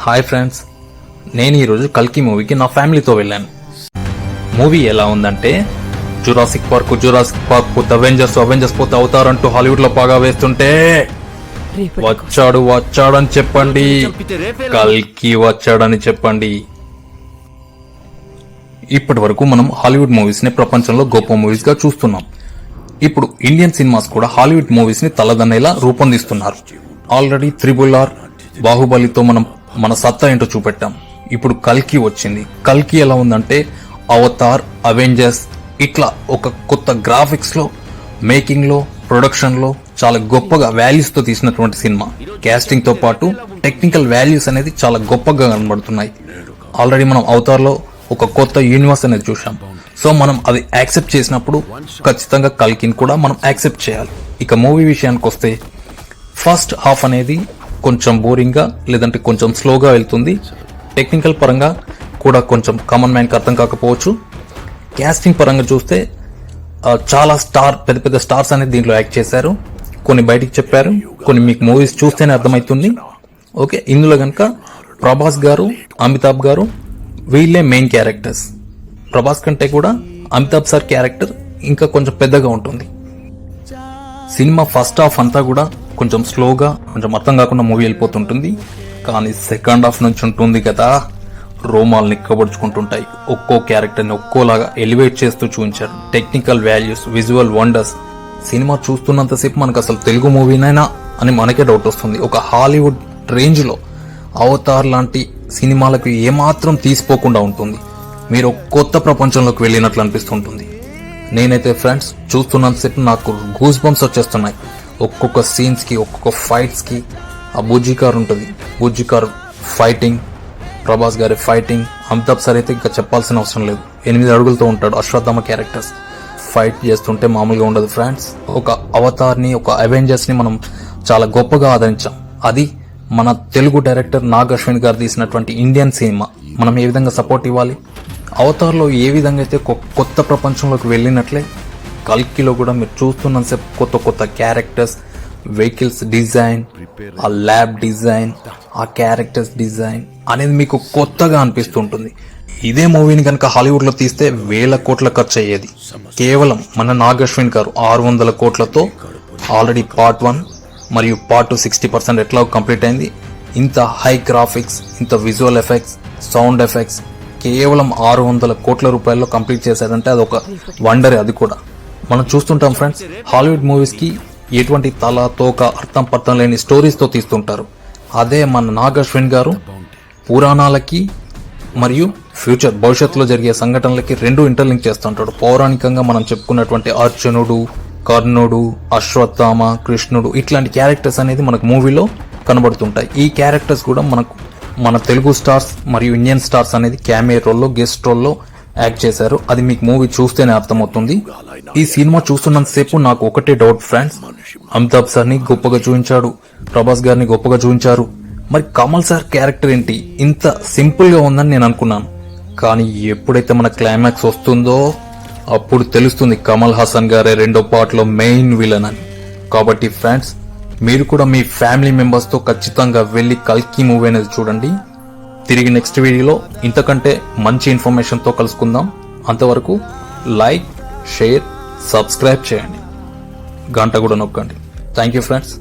Hi friends నేను ఈరోజు కల్కి మూవీకి నా ఫ్యామిలీతో వెళ్ళాను. మూవీ ఎలా ఉందంటే జురాసిక్ పార్క్ జురాసిక్ పార్క్ పోతే అవెంజర్స్ అవెంజర్స్ పోతే అవుతారంటూ హాలీవుడ్లో బాగా వేస్తుంటే వచ్చాడు వచ్చాడని చెప్పండి. కల్కి వచ్చాడని చెప్పండి. ఇప్పటి వరకు మనం హాలీవుడ్ మూవీస్ని ప్రపంచంలో గొప్ప మూవీస్గా చూస్తున్నాం. ఇప్పుడు ఇండియన్ సినిమాస్ కూడా హాలీవుడ్ మూవీస్ని తలదన్నేలా రూపొందిస్తున్నారు. ఆల్రెడీ త్రిబుల్ ఆర్ బాహుబలితో మనం మన సత్తా ఏంటో చూపెట్టాం. ఇప్పుడు కల్కి వచ్చింది. కల్కి ఎలా ఉందంటే అవతార్ అవెంజర్స్ ఇట్లా ఒక కొత్త గ్రాఫిక్స్లో మేకింగ్లో ప్రొడక్షన్లో చాలా గొప్పగా వాల్యూస్తో తీసినటువంటి సినిమా. క్యాస్టింగ్తో పాటు టెక్నికల్ వాల్యూస్ అనేది చాలా గొప్పగా కనబడుతున్నాయి. ఆల్రెడీ మనం అవతార్లో ఒక కొత్త యూనివర్స్ అనేది చూసాం సో మనం అది యాక్సెప్ట్ చేసినప్పుడు ఖచ్చితంగా కల్కిని కూడా మనం యాక్సెప్ట్ చేయాలి. ఇక మూవీ విషయానికి వస్తే ఫస్ట్ హాఫ్ అనేది కొంచెం బోరింగ్గా లేదంటే కొంచెం స్లోగా వెళ్తుంది. టెక్నికల్ పరంగా కూడా కొంచెం కామన్ మ్యాన్కి అర్థం కాకపోవచ్చు. క్యాస్టింగ్ పరంగా చూస్తే చాలా స్టార్ పెద్ద పెద్ద స్టార్స్ అనేది దీంట్లో యాక్ట్ చేశారు. కొన్ని బయటికి చెప్పారు. కొన్ని మీకు మూవీస్ చూస్తేనే అర్థమవుతుంది ఓకే ఇందులో కనుక ప్రభాస్ గారు అమితాబ్ గారు వీళ్ళే మెయిన్ క్యారెక్టర్స్. ప్రభాస్ కంటే కూడా అమితాబ్ సార్ క్యారెక్టర్ ఇంకా కొంచెం పెద్దగా ఉంటుంది. సినిమా ఫస్ట్ హాఫ్ అంతా కూడా కొంచెం స్లోగా కొంచెం అర్థం కాకుండా మూవీ వెళ్ళిపోతుంటుంది. కానీ సెకండ్ హాఫ్ నుంచి ఉంటుంది కదా రోమాలు నిక్కబడుచుకుంటుంటాయి. ఒక్కో క్యారెక్టర్ని ఒక్కోలాగా ఎలివేట్ చేస్తూ చూపించారు. Technical values visual wonders. Cinema చూస్తున్నంతసేపు మనకు అసలు తెలుగు మూవీనైనా అని మనకే డౌట్ వస్తుంది. ఒక హాలీవుడ్ రేంజ్లో అవతార్ లాంటి సినిమాలకు ఏమాత్రం తీసిపోకుండా ఉంటుంది. మీరు కొత్త ప్రపంచంలోకి వెళ్ళినట్లు అనిపిస్తుంటుంది. నేనైతే ఫ్రెండ్స్ చూస్తున్నంతసేపు నాకు గూస్ బంప్స్ వచ్చేస్తున్నాయి. ఒక్కొక్క సీన్స్కి ఒక్కొక్క ఫైట్స్కి ఆ బుజ్జి కార్ ఉంటుంది. బుజ్జి కార్ ఫైటింగ్ ప్రభాస్ గారి ఫైటింగ్ అమితాబ్ సార్ అయితే ఇంకా చెప్పాల్సిన అవసరం లేదు. ఎనిమిది అడుగులతో ఉంటాడు అశ్వత్థామ క్యారెక్టర్స్ ఫైట్ చేస్తుంటే మామూలుగా ఉండదు ఫ్రెండ్స్ ఒక అవతార్ని ఒక అవెంజర్స్ని మనం చాలా గొప్పగా ఆదరించాం. అది మన తెలుగు డైరెక్టర్ నాగ్ అశ్విన్ గారు తీసినటువంటి ఇండియన్ సినిమా మనం ఏ విధంగా సపోర్ట్ ఇవ్వాలి? అవతార్లో ఏ విధంగా అయితే కొ- కొత్త ప్రపంచంలోకి వెళ్ళినట్లే కల్కిలో కూడా మీరు చూస్తున్నంతసేపు కొత్త కొత్త క్యారెక్టర్స్ వెహికల్స్ డిజైన్ ఆ ల్యాబ్ డిజైన్ ఆ క్యారెక్టర్స్ డిజైన్ అనేది మీకు కొత్తగా అనిపిస్తుంటుంది. ఇదే మూవీని కనుక హాలీవుడ్లో తీస్తే వేల కోట్ల ఖర్చు అయ్యేది కేవలం మన నాగశ్విన్ గారు ఆరు వందల కోట్లతో ఆల్రెడీ పార్ట్ వన్ మరియు పార్ట్ టూ సిక్స్టీ పర్సెంట్ ఎట్లా కంప్లీట్ అయింది. ఇంత హై గ్రాఫిక్స్ ఇంత విజువల్ ఎఫెక్ట్స్ సౌండ్ ఎఫెక్ట్స్ కేవలం ఆరు వందల కోట్ల రూపాయల్లో కంప్లీట్ చేశారంటే అది ఒక వండరే అది కూడా. మనం చూస్తుంటాం ఫ్రెండ్స్ హాలీవుడ్ మూవీస్కి ఎటువంటి తల తోక అర్థం పర్థం లేని స్టోరీస్తో తీస్తుంటారు. అదే మన నాగశ్విన్ గారు పురాణాలకి మరియు ఫ్యూచర్ భవిష్యత్తులో జరిగే సంఘటనలకి రెండు ఇంటర్లింక్ చేస్తుంటాడు. పౌరాణికంగా మనం చెప్పుకున్నటువంటి అర్జునుడు కర్ణుడు అశ్వత్థామ కృష్ణుడు ఇట్లాంటి క్యారెక్టర్స్ అనేది మనకు మూవీలో కనబడుతుంటాయి. ఈ క్యారెక్టర్స్ కూడా మనకు మన తెలుగు స్టార్స్ మరియు ఇండియన్ స్టార్స్ అనేది క్యామే రోల్లో గెస్ట్ రోల్లో యాక్ట్ చేశారు. అది మీకు మూవీ చూస్తేనే అర్థమవుతుంది. ఈ సినిమా చూస్తున్నంతసేపు నాకు ఒకటే డౌట్ ఫ్రెండ్స్ అమితాబ్ సార్ని గొప్పగా చూపించాడు. ప్రభాస్ గారిని గొప్పగా చూపించారు. మరి కమల్ సార్ క్యారెక్టర్ ఏంటి? ఇంత సింపుల్గా ఉందని నేను అనుకున్నాను. కానీ ఎప్పుడైతే మన క్లైమాక్స్ వస్తుందో అప్పుడు తెలుస్తుంది కమల్ హాసన్ గారే రెండో పార్ట్లో మెయిన్ విలన్ అని. కాబట్టి ఫ్రెండ్స్ మీరు కూడా మీ ఫ్యామిలీ మెంబర్స్తో ఖచ్చితంగా వెళ్ళి కల్కి మూవీ అనేది చూడండి. తిరిగి నెక్స్ట్ వీడియోలో ఇంతకంటే మంచి ఇన్ఫర్మేషన్తో కలుసుకుందాం. అంతవరకు లైక్ షేర్ సబ్స్క్రైబ్ చేయండి. గంట కూడా నొక్కండి. Thank you friends